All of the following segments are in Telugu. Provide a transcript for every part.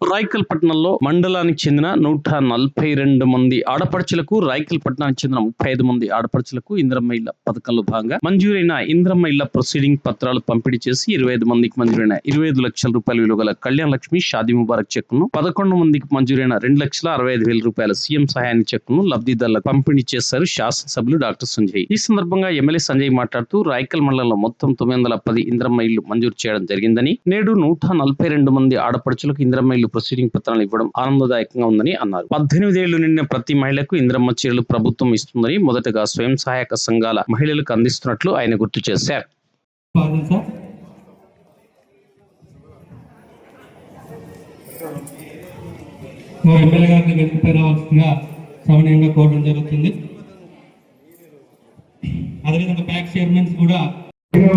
రాయకల్పట్నంలో మండలానికి చెందిన నూట నలభై రెండు మంది ఆడపడుచులకు రాయకల్పట్నానికి చెందిన ముప్పై ఐదు మంది ఆడపడుచులకు ఇంద్రమ్మ ఇళ్ళ పథకంలో భాగంగా మంజూరైన ఇంద్రమ్మ ఇళ్ళ ప్రొసీడింగ్ పత్రాలు పంపిణీ చేసి ఇరవై ఐదు మందికి మంజూరైన ఇరవై ఐదు లక్షల రూపాయల విలువ గల కళ్యాణ లక్ష్మి షాదీ ముబారక్ చెక్కును పదకొండు మందికి మంజూరైన రెండు లక్షల అరవై ఐదు వేల రూపాయల సీఎం సహాయాన్ని చెక్కును లబ్ధిదారులకు పంపిణీ చేశారు శాసనసభ్యులు డాక్టర్ సంజయ్. ఈ సందర్భంగా ఎమ్మెల్యే సంజయ్ మాట్లాడుతూ రాయకల్ మండలంలో మొత్తం తొమ్మిది వందల పది ఇంద్రమ్మ ఇళ్ళు మంజూరు చేయడం జరిగిందని నేడు నూట నలభై రెండు మంది ఆడపడుచులకు ఇంద్రమ్మ ఇల్లు ప్రొసీడింగ్ పత్రాలు ఇవ్వడం ఆనందదాయకంగా ఉందని అన్నారు. పద్దెనిమిది ఏళ్ళు నిండిన ప్రతి మహిళకు ఇంద్రమ్మ చీరలు ప్రభుత్వం ఇస్తుందని మొదటగా స్వయం సహాయక సంఘాల మహిళలకు అందిస్తున్నట్లు ఆయన గుర్తు చేశారు. ఎమ్మెల్యే గారిని రావాల్సిందిగా కోరడం జరుగుతుంది. అదేవిధంగా ప్యాక్ చైర్మన్స్ కూడా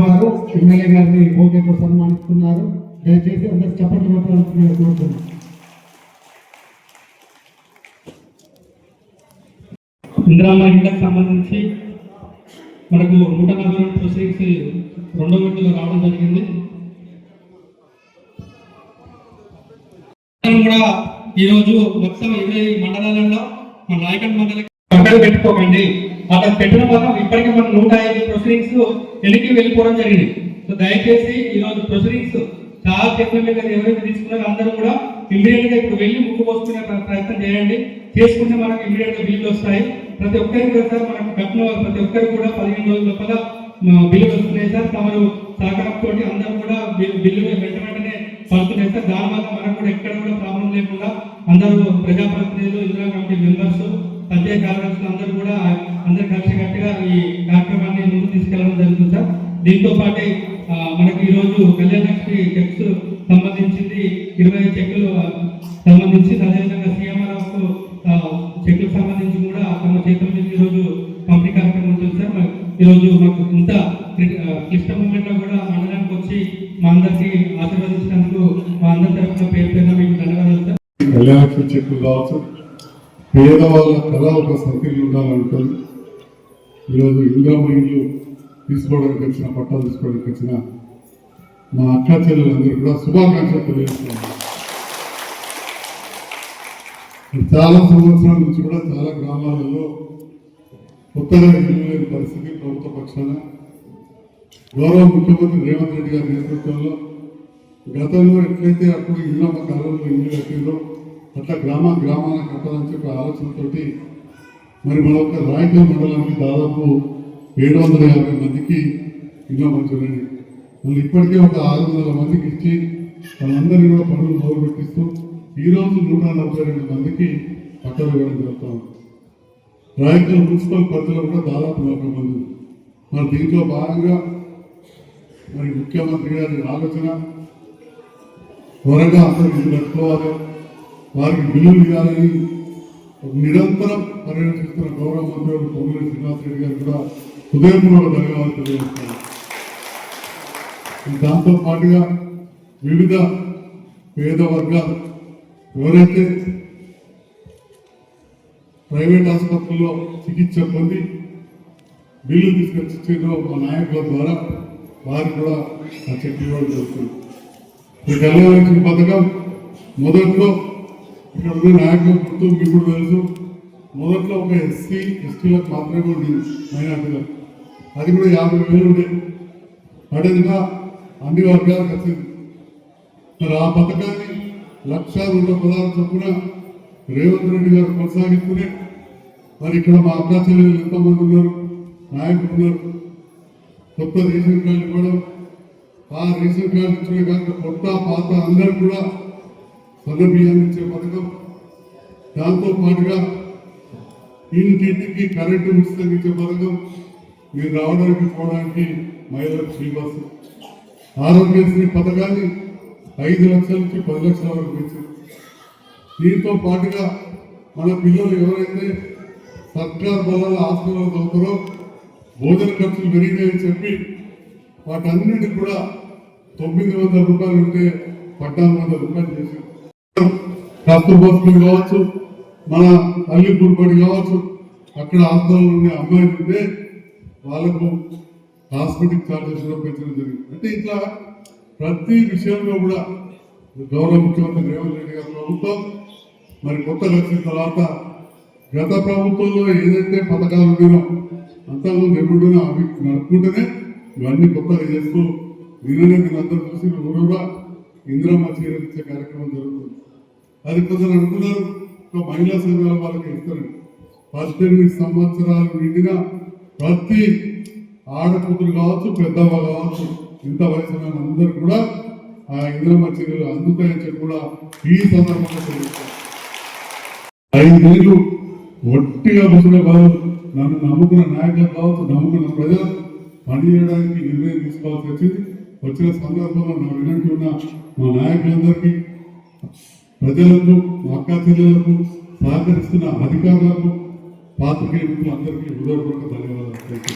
వారు ఎమ్మెల్యే గారిని ఓకేతో సన్మానిస్తున్నారు. దయచేసి అందరు చప్పట్లు కొట్టాల్సిందిగా కోరుతున్నాను. ఇందిరామ్మ ఇళ్ళకి సంబంధించి మనకు నూట నలభై రెండు ప్రొసీడ్స్ రెండో విడతలో రావడం జరిగింది. మనం కూడా ఈరోజు మొత్తం ఇరవై మండలాలలో మన రాయకండ్ మండలం అక్కడ పెట్టుకోకండి. అక్కడ పెట్టిన మాత్రం ఇప్పటికీ మనం నూట ఐదు ప్రొసీడింగ్స్ వెళ్ళిపోవడం జరిగింది. సో దయచేసి ఈరోజు ప్రొసీడింగ్స్ చాలా చెప్పిన మీద ఎవరైతే తీసుకున్నారో అందరూ కూడా ఇమీడియట్గా ఇప్పుడు వెళ్ళి ముక్కు పోసుకునే ప్రయత్నం చేయండి. చేసుకుంటే మనకు ఇమీడియట్గా బిల్లు వస్తాయి. ప్రతి ఒక్కరికి కూడా సార్ మనకు కట్టిన ప్రతి ఒక్కరికి కూడా పదిహేను రోజుల లోపల బిల్లు వస్తున్నాయి సార్. తమరు సహకారంతో అందరూ కూడా బిల్లు బిల్లు వెంట వెంటనే పడుతున్నాయి సార్. దానివల్ల మనకు కూడా ఎక్కడ కూడా ప్రాబ్లం లేకుండా అందరూ ప్రజాప్రతినిధులు ఇందిరా కమిటీ మెంబర్స్ పంచాయతీ కార్యదర్శులు అందరూ కూడా అందరూ కలిసికట్టుగా ఈ కార్యక్రమాన్ని ముందుకు తీసుకెళ్ళడం జరుగుతుంది సార్. దీంతో పాటు ఈరోజు మనకి ఈ చెక్స్ సంబంధించింది ఇరవై చెక్కులు సంబంధించి అదేవిధంగా సీఎంఆర్ఎఫ్ చెక్కులకు సంబంధించి కూడా తమ చేతుల మీద ఈరోజు పంపిణీ కార్యక్రమం ఉంటుంది సార్. ఈరోజు మాకు ఇంత క్లిష్ట మూమెంట్లో కూడా మండలానికి వచ్చి మా అందరికి ఆశీర్వదించినందుకు మా అందరి తరఫున పేరు పేరున మీకు ధన్యవాదాలు సార్. కళ్యాణ చెక్కులు కావచ్చు. పేదవాళ్ళ కళ ఒక సర్కిల్ ఉండాలనుకోని ఈరోజు ఇందిరామ ఇల్లు తీసుకోవడానికి వచ్చిన పట్టాలు తీసుకోవడానికి వచ్చిన మా అక్క చెల్లెలందరూ కూడా శుభాకాంక్షలు తెలియజేస్తున్నాను. చాలా సంవత్సరాల నుంచి కూడా చాలా గ్రామాలలో కొత్తగా ఇల్లు పరిస్థితి ప్రభుత్వ పక్షాన. గౌరవ ముఖ్యమంత్రి రేవంత్ రెడ్డి గారి నేతృత్వంలో గతంలో ఎట్లయితే అప్పుడు ఇళ్ళమ్మ కాలంలో ఇల్లు కట్టిందో అట్లా గ్రామ గ్రామాన కట్టాలని చెప్పి ఆలోచనతోటి మరి మన యొక్క రాయకల్ మండలానికి దాదాపు ఏడు వందల యాభై మందికి ఇళ్ళ మంజూరైంది మళ్ళీ ఇప్పటికే ఒక ఆరు వందల మందికి ఇచ్చి వాళ్ళందరినీ కూడా పనులు మొదలు ఈరోజు నూట నలభై రెండు మందికి పట్టాలు ఇవ్వడం జరుగుతూ ఉంది. రాయకల్ మున్సిపల్ పరిధిలో కూడా దాదాపు నలభై మంది మరి దీంట్లో భాగంగా మరి ముఖ్యమంత్రి గారి ఆలోచన త్వరగా అందరూ ఇల్లు కట్టుకోవాలి. వారికి బిల్లులు ఇవ్వాలని నిరంతరం పర్యవేక్షిస్తున్న గౌరవ మంత్రులు పొంగుల శ్రీనివాసరెడ్డి గారు కూడా హృదయపూర్వక ధన్యవాదాలు తెలియజేస్తున్నారు. దాంతో పాటుగా వివిధ పేద వర్గాలు ఎవరైతే ప్రైవేట్ ఆసుపత్రుల్లో చికిత్స పొంది బిల్లు తీసుకొచ్చిందో మా నాయకుల ద్వారా వారికి కూడా ఆ చెక్ ఇవ్వడం జరుగుతుంది. ఈ కళ్యాణ పథకం మొదట్లో ఇక్కడ ఉన్న నాయకులు గుర్తు మీకు కూడా తెలుసు. మొదట్లో ఒక ఎస్సీ ఎస్టీలకు మాత్రమే ఉండేది మైనార్టీలకు. అది కూడా యాభై వేలు ఉండేది పడేదిగా అన్ని వర్గాలకు వచ్చింది మరి ఆ పథకాన్ని లక్ష రెండు పదాలు చొప్పున రేవంత్ రెడ్డి గారు కొనసాగిస్తూనే మరి ఇక్కడ మా అక్క చెల్లెలు ఎంతమంది ఉన్నారు నాయకులు ఉన్నారు కొత్త రేషన్ కార్డు ఇవ్వడం ఆ రేషన్ కార్డు ఇచ్చిన కాక కొత్త పాత అందరూ కూడా సన్నబియ్యాన్ని ఇచ్చే పథకం. దాంతో పాటుగా ఇంటింటికి కరెంటు ఉచితంగా ఇచ్చే పథకం. మీరు రావడానికి పోవడానికి మహిళలకు శ్రీవాసం ఆరోగ్యశ్రీ పథకాన్ని ఐదు లక్షల నుంచి పది లక్షల వరకు పెంచింది దీంతో పాటుగా మన పిల్లలు ఎవరైతే సర్కార్ బలాల హాస్టల్లో చదువుతారో భోజన ఖర్చులు పెరిగినాయని చెప్పి వాటన్నిటి కూడా తొమ్మిది వందల రూపాయలు ఉంటే పద్నాలుగు వందల రూపాయలు చేసి బస్సులు కావచ్చు మన తల్లి పడి కావచ్చు అక్కడ హాస్టల్లో ఉండే అమ్మాయిలు ఉంటే వాళ్ళకు హాస్పిటల్ ఛార్జెస్ కూడా పెంచడం జరిగింది. అంటే ఇట్లా ప్రతి విషయంలో కూడా గౌరవ ముఖ్యమంత్రి రేవంత్ రెడ్డి గారి ప్రభుత్వం మరి కొత్తగా వచ్చిన తర్వాత గత ప్రభుత్వంలో ఏదైతే పథకాలు ఉన్నాయో అంతకుముందు ఎప్పుడున్నా అవి నడుపుకుంటేనే ఇవన్నీ కొత్తగా చేస్తూ నిన్ననే మీరందరూ అందరూ చూసి కూడా ఇందిరమ్మ చీరలు కార్యక్రమం జరుగుతుంది. అది కొందరు అనుకున్నారు ఒక మహిళా సంఘాల వాళ్ళకి ఇస్తారు పద్దెనిమిది సంవత్సరాలు నిండిన ప్రతి ఆడకూతురు కావచ్చు పెద్దవాళ్ళు కావచ్చు ఇంత వయసు అందరూ కూడా ఆ ఇందిరమ్మ చర్యలు అందుతాయని చెప్పి కూడా ఈ సందర్భంగా తెలియజేస్తారు ఐదేళ్ళు ఒట్టిగా ముసలి బాబు నన్ను నమ్ముకున్న నాయకులు కావచ్చు నమ్ముకున్న ప్రజలు పనిచేయడానికి నిర్ణయం తీసుకోవాల్సి వచ్చింది. వచ్చిన సందర్భంలో నా వినంటి ఉన్న మా నాయకులందరికీ ప్రజలకు మా అక్క చెల్లెలకు సహకరిస్తున్న అధికారులకు పాత్రికేయులకు అందరికీ హృదయపూర్వక ధన్యవాదాలు.